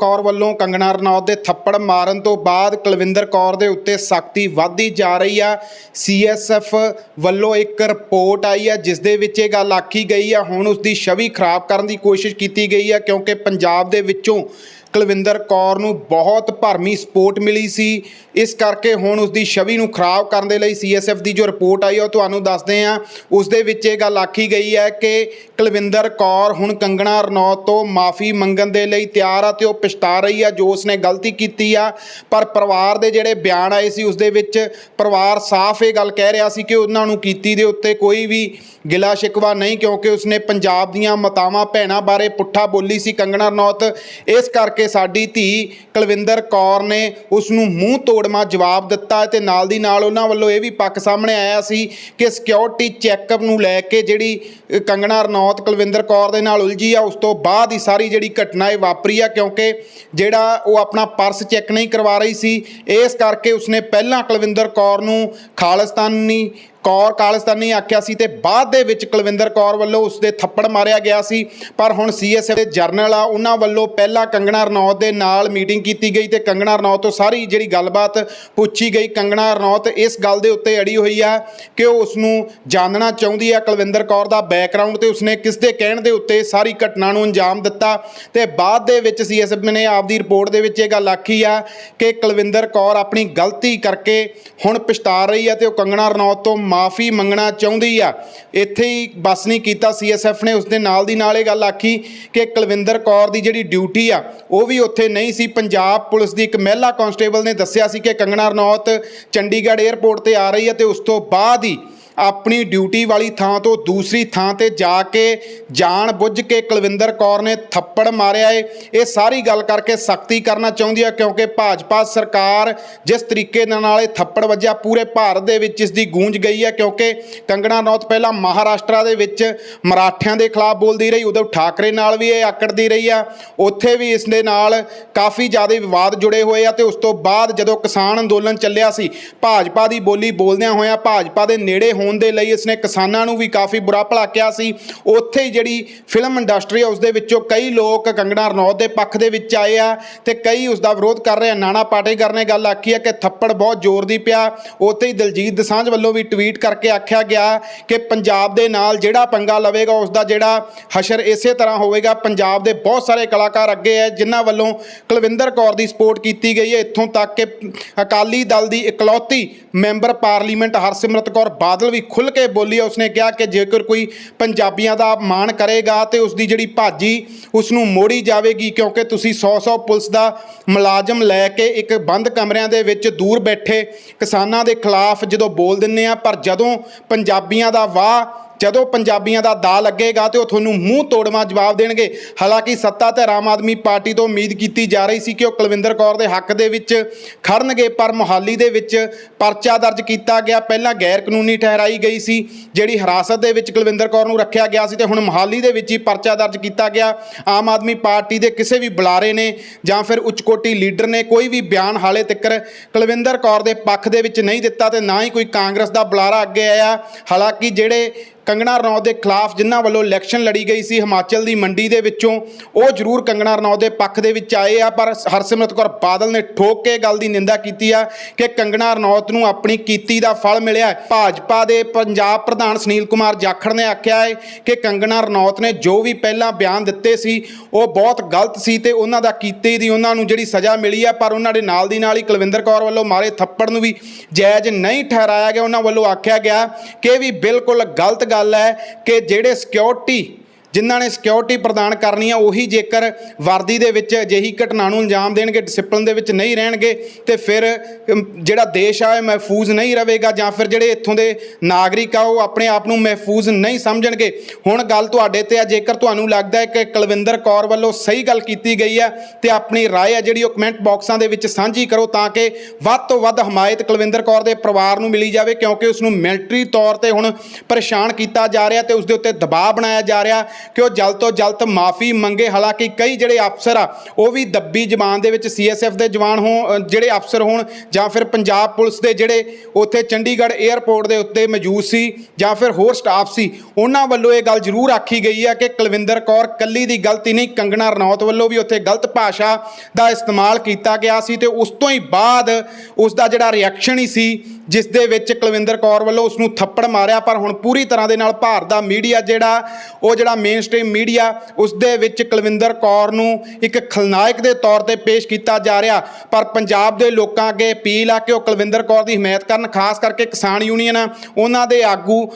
ਕੌਰ ਵੱਲੋਂ ਕੰਗਣਾ ਰਣੌਤ ਦੇ ਥੱਪੜ ਮਾਰਨ ਤੋਂ ਬਾਅਦ ਕੁਲਵਿੰਦਰ ਕੌਰ ਦੇ ਉੱਤੇ ਸਖਤੀ ਵੱਧਦੀ ਜਾ ਰਹੀ ਆ। ਸੀਐਸਐਫ ਵੱਲੋਂ ਇੱਕ ਰਿਪੋਰਟ ਆਈ ਆ, ਜਿਸ ਦੇ ਵਿੱਚ ਇਹ ਗੱਲ ਆਖੀ ਗਈ ਆ, ਹੁਣ ਉਸ ਦੀ ਛਵੀ ਖਰਾਬ ਕਰਨ ਦੀ ਕੋਸ਼ਿਸ਼ ਕੀਤੀ ਗਈ ਆ, ਕਿਉਂਕਿ ਪੰਜਾਬ ਦੇ ਵਿੱਚੋਂ ਕੁਲਵਿੰਦਰ ਕੌਰ ਨੂੰ ਬਹੁਤ ਭਰਮੀ ਸਪੋਰਟ ਮਿਲੀ ਸੀ। ਇਸ ਕਰਕੇ ਹੁਣ ਉਸ ਦੀ ਛਵੀ ਨੂੰ ਖਰਾਬ ਕਰਨ ਦੇ ਲਈ ਸੀਐਸਐਫ ਦੀ ਜੋ ਰਿਪੋਰਟ ਆਈ ਉਹ ਤੁਹਾਨੂੰ ਦੱਸਦੇ ਆ। ਉਸ ਦੇ ਵਿੱਚ ਇਹ ਗੱਲ ਆਖੀ ਗਈ ਹੈ ਕਿ ਕੁਲਵਿੰਦਰ ਕੌਰ ਹੁਣ ਕੰਗਣਾ ਰਣੌਤ ਤੋਂ ਮਾਫੀ ਮੰਗਣ ਦੇ ਲਈ ਤਿਆਰ ਆ ਤੇ ਉਹ ਪਛਤਾ ਰਹੀ ਆ, ਜੋ ਉਸਨੇ ਗਲਤੀ ਕੀਤੀ ਆ। ਪਰ ਪਰਿਵਾਰ ਦੇ ਜਿਹੜੇ ਬਿਆਨ ਆਏ ਸੀ, ਉਸ ਦੇ ਵਿੱਚ ਪਰਿਵਾਰ ਸਾਫ਼ ਇਹ ਗੱਲ ਕਹਿ ਰਿਹਾ ਸੀ ਕਿ ਉਹਨਾਂ ਨੂੰ ਕੀਤੀ ਦੇ ਉੱਤੇ ਕੋਈ ਵੀ ਗਿਲਾ ਸ਼ਿਕਵਾ ਨਹੀਂ, ਕਿਉਂਕਿ ਉਸਨੇ ਪੰਜਾਬ ਦੀਆਂ ਮਾਤਾਵਾਂ ਭੈਣਾਂ ਬਾਰੇ ਪੁੱਠਾ ਬੋਲੀ ਸੀ ਕੰਗਣਾ ਰਣੌਤ। ਇਸ ਕਰਕੇ ਸਾਡੀ ਧੀ ਕੁਲਵਿੰਦਰ ਕੌਰ ਨੇ ਉਸ ਨੂੰ ਮੂੰਹ ਤੋੜਮਾ ਜਵਾਬ ਦਿੱਤਾ ਤੇ ਨਾਲ ਦੀ ਨਾਲ ਉਹਨਾਂ ਵੱਲੋਂ ਇਹ ਵੀ ਪੱਕ ਸਾਹਮਣੇ ਆਇਆ ਸੀ ਕਿ ਸਿਕਿਉਰਿਟੀ ਚੈੱਕਅਪ ਨੂੰ ਲੈ ਕੇ ਜਿਹੜੀ ਕੰਗਣਾ ਰਣੌਤ ਕੁਲਵਿੰਦਰ ਕੌਰ ਦੇ ਨਾਲ ਉਲਝੀ ਆ, ਉਸ ਤੋਂ ਬਾਅਦ ਹੀ ਸਾਰੀ ਜਿਹੜੀ ਘਟਨਾ ਇਹ ਵਾਪਰੀ ਆ, ਕਿਉਂਕਿ ਜਿਹੜਾ ਉਹ ਆਪਣਾ ਪਰਸ ਚੈੱਕ ਨਹੀਂ ਕਰਵਾ ਰਹੀ ਸੀ, ਇਸ ਕਰਕੇ ਉਸਨੇ ਪਹਿਲਾਂ ਕੁਲਵਿੰਦਰ ਕੌਰ ਨੂੰ ਖਾਲਿਸਤਾਨੀ ਕੌਰ ਕਾਲਿਸਤਾਨੀ ਆਖਿਆ ਸੀ ਤੇ ਬਾਅਦ ਦੇ ਵਿੱਚ ਕੁਲਵਿੰਦਰ ਕੌਰ ਵੱਲੋਂ ਉਸ ਦੇ ਥੱਪੜ ਮਾਰਿਆ ਗਿਆ ਸੀ। ਪਰ ਹੁਣ ਸੀਐਸਐਫ ਦੇ ਜਰਨਲ ਆ, ਉਹਨਾਂ ਵੱਲੋਂ ਪਹਿਲਾਂ ਕੰਗਣਾ ਰਣੌਤ ਦੇ ਨਾਲ ਮੀਟਿੰਗ ਕੀਤੀ ਗਈ ਤੇ ਕੰਗਣਾ ਰਣੌਤ ਤੋਂ ਸਾਰੀ ਜਿਹੜੀ ਗੱਲਬਾਤ ਪੁੱਛੀ ਗਈ। ਕੰਗਣਾ ਰਣੌਤ ਇਸ ਗੱਲ ਦੇ ਉੱਤੇ ਅੜੀ ਹੋਈ ਆ ਕਿ ਉਹ ਉਸ ਨੂੰ ਜਾਣਨਾ ਚਾਹੁੰਦੀ ਆ। ਕੁਲਵਿੰਦਰ ਕੌਰ ਦਾ ਬੈਕਗ੍ਰਾਉਂਡ ਤੇ ਉਸਨੇ ਕਿਸ ਦੇ ਕਹਿਣ ਦੇ ਉੱਤੇ ਸਾਰੀ ਘਟਨਾ ਨੂੰ ਅੰਜਾਮ ਦਿੱਤਾ। ਤੇ ਬਾਅਦ ਦੇ ਵਿੱਚ ਸੀਐਸਐਫ ਨੇ ਆਪਦੀ ਰਿਪੋਰਟ ਦੇ ਵਿੱਚ ਇਹ ਗੱਲ ਆਖੀ ਆ ਕਿ ਕੁਲਵਿੰਦਰ ਕੌਰ ਆਪਣੀ ਗਲਤੀ ਕਰਕੇ ਹੁਣ ਪਛਤਾ ਰਹੀ ਆ ਤੇ ਉਹ ਕੰਗਣਾ ਰਣੌਤ ਤੋਂ ਮਾਫੀ ਮੰਗਣਾ ਚਾਹੁੰਦੀ ਆ। ਇੱਥੇ ਹੀ ਬਸ ਨਹੀਂ ਕੀਤਾ ਸੀਐਸਐਫ ਨੇ। ਉਸ ਦੇ ਨਾਲ ਦੀ ਨਾਲ ਇਹ ਗੱਲ ਆਖੀ ਕਿ ਕੁਲਵਿੰਦਰ ਕੌਰ ਦੀ ਜਿਹੜੀ ਡਿਊਟੀ ਆ, ਉਹ ਵੀ ਉੱਥੇ ਨਹੀਂ ਸੀ। ਪੰਜਾਬ ਪੁਲਿਸ ਦੀ ਇੱਕ ਮਹਿਲਾ ਕਾਂਸਟੇਬਲ ਨੇ ਦੱਸਿਆ ਸੀ ਕਿ ਕੰਗਣਾ ਰਣੌਤ ਚੰਡੀਗੜ੍ਹ 에ਅਰਪੋਰਟ ਤੇ ਆ ਰਹੀ ਹੈ ਤੇ ਉਸ ਤੋਂ ਬਾਅਦ ਹੀ ਆਪਣੀ ਡਿਊਟੀ ਵਾਲੀ ਥਾਂ ਤੋਂ ਦੂਸਰੀ ਥਾਂ ਤੇ ਜਾ ਕੇ ਜਾਣ ਬੁੱਝ ਕੇ ਕੁਲਵਿੰਦਰ ਕੌਰ ਨੇ ਥੱਪੜ ਮਾਰਿਆ ਏ। ਇਹ ਸਾਰੀ ਗੱਲ ਕਰਕੇ ਸਖਤੀ ਕਰਨਾ ਚਾਹੁੰਦੀ ਹੈ ਕਿਉਂਕਿ ਭਾਜਪਾ ਸਰਕਾਰ ਜਿਸ ਤਰੀਕੇ ਦੇ ਨਾਲ ਇਹ ਥੱਪੜ ਵੱਜਿਆ, ਪੂਰੇ ਭਾਰਤ ਦੇ ਵਿੱਚ ਇਸ ਦੀ ਗੂੰਜ ਗਈ ਹੈ ਕਿਉਂਕਿ ਕੰਗਣਾ ਰਣੌਤ ਪਹਿਲਾਂ ਮਹਾਰਾਸ਼ਟਰ ਦੇ ਵਿੱਚ ਮਰਾਠਿਆਂ ਦੇ ਖਿਲਾਫ ਬੋਲਦੀ ਰਹੀ ਉਦੋਂ ਠਾਕਰੇ ਨਾਲ ਵੀ ਇਹ ਆਕੜਦੀ ਰਹੀ ਆ। ਉੱਥੇ ਵੀ ਇਸ ਦੇ ਨਾਲ ਕਾਫੀ ਜ਼ਿਆਦਾ ਵਿਵਾਦ ਜੁੜੇ ਹੋਏ ਆ ਤੇ ਉਸ ਤੋਂ ਬਾਅਦ ਜਦੋਂ ਕਿਸਾਨ ਅੰਦੋਲਨ ਚੱਲਿਆ ਸੀ, ਭਾਜਪਾ ਦੀ ਬੋਲੀ ਬੋਲਦਿਆਂ ਹੋਇਆਂ ਭਾਜਪਾ ਦੇ ਨੇੜੇ ਹੋਣ ਦੇ ਲਈ ਇਸਨੇ ਕਿਸਾਨਾਂ ਨੂੰ ਵੀ ਕਾਫੀ ਬੁਰਾ ਭਲਾ ਕਿਹਾ ਸੀ। ਉੱਥੇ ਹੀ ਜਿਹੜੀ ਫਿਲਮ ਇੰਡਸਟਰੀ ਆ, ਉਸ ਦੇ ਵਿੱਚੋਂ ਕਈ ਲੋਕ ਕੰਗਣਾ ਰਣੌਤ ਦੇ ਪੱਖ ਦੇ ਵਿੱਚ ਆਏ ਆ ਤੇ ਕਈ ਉਸ ਦਾ ਵਿਰੋਧ ਕਰ ਰਹੇ ਆ। ਨਾਣਾ ਪਾਟੇਕਰ ਨੇ ਗੱਲ ਆਖੀ ਆ ਕਿ ਥੱਪੜ ਬਹੁਤ ਜ਼ੋਰ ਦੀ ਪਿਆ। ਉੱਥੇ ਹੀ ਦਲਜੀਤ ਦਸਾਂਝ ਵੱਲੋਂ ਵੀ ਟਵੀਟ ਕਰਕੇ ਆਖਿਆ ਗਿਆ ਕਿ ਪੰਜਾਬ ਦੇ ਨਾਲ ਜਿਹੜਾ ਪੰਗਾ ਲਵੇਗਾ, ਉਸ ਦਾ ਜਿਹੜਾ ਹਸ਼ਰ ਇਸੇ ਤਰ੍ਹਾਂ ਹੋਵੇਗਾ। ਪੰਜਾਬ ਦੇ ਬਹੁਤ ਸਾਰੇ ਕਲਾਕਾਰ ਅੱਗੇ ਹੈ ਜਿਨ੍ਹਾਂ ਵੱਲੋਂ ਕੁਲਵਿੰਦਰ ਕੌਰ ਦੀ ਸਪੋਰਟ ਕੀਤੀ ਗਈ ਹੈ। ਇੱਥੋਂ ਤੱਕ ਕਿ ਅਕਾਲੀ ਦਲ ਦੀ ਇਕਲੌਤੀ ਮੈਂਬਰ ਪਾਰਲੀਮੈਂਟ ਹਰਸਿਮਰਤ ਕੌਰ ਬਾਦਲ ਵੀ ਖੁੱਲ ਕੇ ਬੋਲੀ ਹੈ ਉਸਨੇ ਕਿਹਾ ਕਿ ਜੇਕਰ ਕੋਈ ਪੰਜਾਬੀਆਂ ਦਾ ਮਾਣ ਕਰੇਗਾ ਤੇ ਉਸ ਦੀ ਜਿਹੜੀ ਭਾਜੀ ਉਸ ਨੂੰ ਮੋੜੀ ਜਾਵੇਗੀ, ਕਿਉਂਕਿ ਤੁਸੀਂ 100-100 ਪੁਲਿਸ ਦਾ ਮੁਲਾਜ਼ਮ ਲੈ ਕੇ ਇੱਕ ਬੰਦ ਕਮਰਿਆਂ ਦੇ ਵਿੱਚ ਦੂਰ ਬੈਠੇ ਕਿਸਾਨਾਂ ਦੇ ਖਿਲਾਫ ਜਦੋਂ ਬੋਲ ਦਿੰਨੇ ਆ, ਪਰ ਜਦੋਂ ਪੰਜਾਬੀਆਂ ਦਾ ਵਾਹ ਜਦੋਂ ਪੰਜਾਬੀਆਂ ਦਾ ਦਾ ਲੱਗੇਗਾ ਤੇ ਉਹ ਤੁਹਾਨੂੰ ਮੂੰਹ ਤੋੜਵਾ ਜਵਾਬ ਦੇਣਗੇ। ਹਾਲਾਂਕਿ ਸੱਤਾ ਤੇ ਆਮ ਆਦਮੀ ਪਾਰਟੀ ਤੋਂ ਉਮੀਦ ਕੀਤੀ ਜਾ ਰਹੀ ਸੀ ਕਿ ਉਹ ਕੁਲਵਿੰਦਰ ਕੌਰ ਦੇ ਹੱਕ ਦੇ ਵਿੱਚ ਖੜਨਗੇ, ਪਰ ਮੁਹਾਲੀ ਦੇ ਵਿੱਚ ਪਰਚਾ ਦਰਜ ਕੀਤਾ ਗਿਆ। ਪਹਿਲਾਂ ਗੈਰ ਕਾਨੂੰਨੀ ਠਹਿਰਾਈ ਗਈ ਸੀ, ਜਿਹੜੀ ਹਿਰਾਸਤ ਦੇ ਵਿੱਚ ਕੁਲਵਿੰਦਰ ਕੌਰ ਨੂੰ ਰੱਖਿਆ ਗਿਆ ਸੀ ਤੇ ਹੁਣ ਮੁਹਾਲੀ ਦੇ ਵਿੱਚ ਹੀ ਪਰਚਾ ਦਰਜ ਕੀਤਾ ਗਿਆ। ਆਮ ਆਦਮੀ ਪਾਰਟੀ ਦੇ ਕਿਸੇ ਵੀ ਬੁਲਾਰੇ ਨੇ ਜਾਂ ਫਿਰ ਉੱਚਕੋਟੀ ਲੀਡਰ ਨੇ ਕੋਈ ਵੀ ਬਿਆਨ ਹਾਲੇ ਤੱਕ ਕੁਲਵਿੰਦਰ ਕੌਰ ਦੇ ਪੱਖ ਦੇ ਵਿੱਚ ਨਹੀਂ ਦਿੱਤਾ ਤੇ ਨਾ ਹੀ ਕੋਈ ਕਾਂਗਰਸ ਦਾ ਬੁਲਾਰਾ ਅੱਗੇ ਆਇਆ। ਹਾਲਾਂਕਿ ਜਿਹੜੇ ਕੰਗਣਾ ਰਣੌਤ ਦੇ ਖਿਲਾਫ ਜਿਨ੍ਹਾਂ ਵੱਲੋਂ ਇਲੈਕਸ਼ਨ ਲੜੀ ਗਈ ਸੀ, ਹਿਮਾਚਲ ਦੀ ਮੰਡੀ ਦੇ ਵਿੱਚੋਂ, ਉਹ ਜ਼ਰੂਰ ਕੰਗਣਾ ਰਣੌਤ ਦੇ ਪੱਖ ਦੇ ਵਿੱਚ ਆਏ ਆ, ਪਰ ਹਰਸਿਮਰਤ ਕੌਰ ਬਾਦਲ ਨੇ ਠੋਕ ਕੇ ਗੱਲ ਦੀ ਨਿੰਦਾ ਕੀਤੀ ਆ ਕਿ ਕੰਗਣਾ ਰਣੌਤ ਨੂੰ ਆਪਣੀ ਕੀਤੀ ਦਾ ਫਲ ਮਿਲਿਆ ਭਾਜਪਾ ਦੇ ਪੰਜਾਬ ਪ੍ਰਧਾਨ ਸੁਨੀਲ ਕੁਮਾਰ ਜਾਖੜ ਨੇ ਆਖਿਆ ਹੈ ਕਿ ਕੰਗਣਾ ਰਣੌਤ ਨੇ ਜੋ ਵੀ ਪਹਿਲਾਂ ਬਿਆਨ ਦਿੱਤੇ ਸੀ, ਉਹ ਬਹੁਤ ਗਲਤ ਸੀ ਤੇ ਉਹਨਾਂ ਦਾ ਕੀਤੇ ਦੀ ਉਹਨਾਂ ਨੂੰ ਜਿਹੜੀ ਸਜ਼ਾ ਮਿਲੀ ਆ, ਪਰ ਉਹਨਾਂ ਦੇ ਨਾਲ ਦੀ ਨਾਲ ਹੀ ਕੁਲਵਿੰਦਰ ਕੌਰ ਵੱਲੋਂ ਮਾਰੇ ਥੱਪੜ ਨੂੰ ਵੀ ਜਾਇਜ਼ ਨਹੀਂ ਠਹਿਰਾਇਆ ਗਿਆ। ਉਹਨਾਂ ਵੱਲੋਂ ਆਖਿਆ ਗਿਆ ਕਿ ਵੀ ਬਿਲਕੁਲ ਗਲਤ ਗੱਲ ਗੱਲ ਹੈ ਕਿ ਜਿਹੜੇ ਸਿਕਿਉਰਿਟੀ ਜਿਨ੍ਹਾਂ ਨੇ ਸਿਕਿਉਰਿਟੀ ਪ੍ਰਦਾਨ ਕਰਨੀ ਆ ਉਹੀ ਜੇਕਰ ਵਰਦੀ ਦੇ ਵਿੱਚ ਅਜਿਹੀ ਘਟਨਾ ਨੂੰ ਅੰਜਾਮ ਦੇਣਗੇ ਡਿਸਪਲਿਨ ਦੇ ਵਿੱਚ ਨਹੀਂ ਰਹਿਣਗੇ ਤੇ ਫਿਰ ਅਮ, ਜਿਹੜਾ ਦੇਸ਼ ਆ ਇਹ ਮਹਿਫੂਜ਼ ਨਹੀਂ ਰਹੇਗਾ ਜਾਂ ਫਿਰ ਜਿਹੜੇ ਇੱਥੋਂ ਦੇ ਨਾਗਰਿਕ ਆ ਉਹ ਆਪਣੇ ਆਪ ਨੂੰ ਮਹਿਫੂਜ਼ ਨਹੀਂ ਸਮਝਣਗੇ ਹੁਣ ਗੱਲ ਤੁਹਾਡੇ ਤੇ ਆ ਜੇਕਰ ਤੁਹਾਨੂੰ ਲੱਗਦਾ ਹੈ ਕਿ ਕੁਲਵਿੰਦਰ ਕੌਰ ਵੱਲੋਂ ਸਹੀ ਗੱਲ ਕੀਤੀ ਗਈ ਹੈ ਤੇ ਆਪਣੀ رائے ਆ ਜਿਹੜੀ ਉਹ ਕਮੈਂਟ ਬਾਕਸਾਂ ਦੇ ਵਿੱਚ ਸਾਂਝੀ ਕਰੋ ਤਾਂ ਕਿ ਵੱਧ ਤੋਂ ਵੱਧ ਹਮਾਇਤ ਕੁਲਵਿੰਦਰ ਕੌਰ ਦੇ ਪਰਿਵਾਰ ਨੂੰ ਮਿਲੀ ਜਾਵੇ ਕਿਉਂਕਿ ਉਸ ਨੂੰ ਮਿਲਟਰੀ ਤੌਰ ਤੇ ਹੁਣ ਪਰੇਸ਼ਾਨ ਕੀਤਾ ਜਾ ਰਿਹਾ ਤੇ ਉਸ ਦੇ ਉੱਤੇ ਦਬਾਅ ਬਣਾਇਆ ਜਾ ਰਿਹਾ ਕਿ ਉਹ ਜਲਦ ਤੋਂ ਜਲਦ ਮਾਫੀ ਮੰਗੇ। ਹਾਲਾਂਕਿ ਕਈ ਜਿਹੜੇ ਅਫਸਰ ਆ, ਉਹ ਵੀ ਦੱਬੀ ਜ਼ਬਾਨ ਦੇ ਵਿੱਚ ਸੀਐਸਐਫ ਦੇ ਜਵਾਨ ਹੋ ਜਿਹੜੇ ਅਫਸਰ ਹੋਣ ਜਾਂ ਫਿਰ ਪੰਜਾਬ ਪੁਲਿਸ ਦੇ ਜਿਹੜੇ ਉੱਥੇ ਚੰਡੀਗੜ੍ਹ 에ਅਰਪੋਰਟ ਦੇ ਉੱਤੇ ਮੌਜੂਦ ਸੀ ਜਾਂ ਫਿਰ ਹੋਰ ਸਟਾਫ ਸੀ, ਉਹਨਾਂ ਵੱਲੋਂ ਇਹ ਗੱਲ ਜ਼ਰੂਰ ਆਖੀ ਗਈ ਹੈ ਕਿ ਕੁਲਵਿੰਦਰ ਕੌਰ ਕੱਲੀ ਦੀ ਗਲਤੀ ਨਹੀਂ, ਕੰਗਣਾ ਰਣੌਤ ਵੱਲੋਂ ਵੀ ਉੱਥੇ ਗਲਤ ਭਾਸ਼ਾ ਦਾ ਇਸਤੇਮਾਲ ਕੀਤਾ ਗਿਆ ਸੀ ਤੇ ਉਸ ਤੋਂ ਹੀ ਬਾਅਦ ਉਸ ਦਾ ਜਿਹੜਾ ਰਿਐਕਸ਼ਨ ਹੀ ਸੀ, ਜਿਸ ਦੇ ਵਿੱਚ ਕੁਲਵਿੰਦਰ ਕੌਰ ਵੱਲੋਂ ਉਸ ਨੂੰ ਥੱਪੜ ਮਾਰਿਆ, ਪਰ ਹੁਣ ਪੂਰੀ ਤਰ੍ਹਾਂ ਦੇ ਨਾਲ ਭਾਰਤ ਦਾ ਮੀਡੀਆ ਜਿਹੜਾ, ਉਹ ਜਿਹੜਾ ਮੇਨ ਸਟ੍ਰੀਮ ਮੀਡੀਆ ਉਸ ਦੇ ਵਿੱਚ ਕੁਲਵਿੰਦਰ ਕੌਰ ਨੂੰ ਇੱਕ ਖਲਨਾਇਕ ਦੇ ਤੌਰ ਤੇ ਪੇਸ਼ ਕੀਤਾ ਜਾ ਰਿਹਾ। ਪਰ ਪੰਜਾਬ ਦੇ ਲੋਕਾਂ ਅੱਗੇ ਅਪੀਲ ਆ ਕਿ ਉਹ ਕੁਲਵਿੰਦਰ ਕੌਰ ਦੀ ਹਮਾਇਤ ਕਰਨ, ਖਾਸ ਕਰਕੇ ਕਿਸਾਨ ਯੂਨੀਅਨ, ਉਹਨਾਂ ਦੇ ਆਗੂ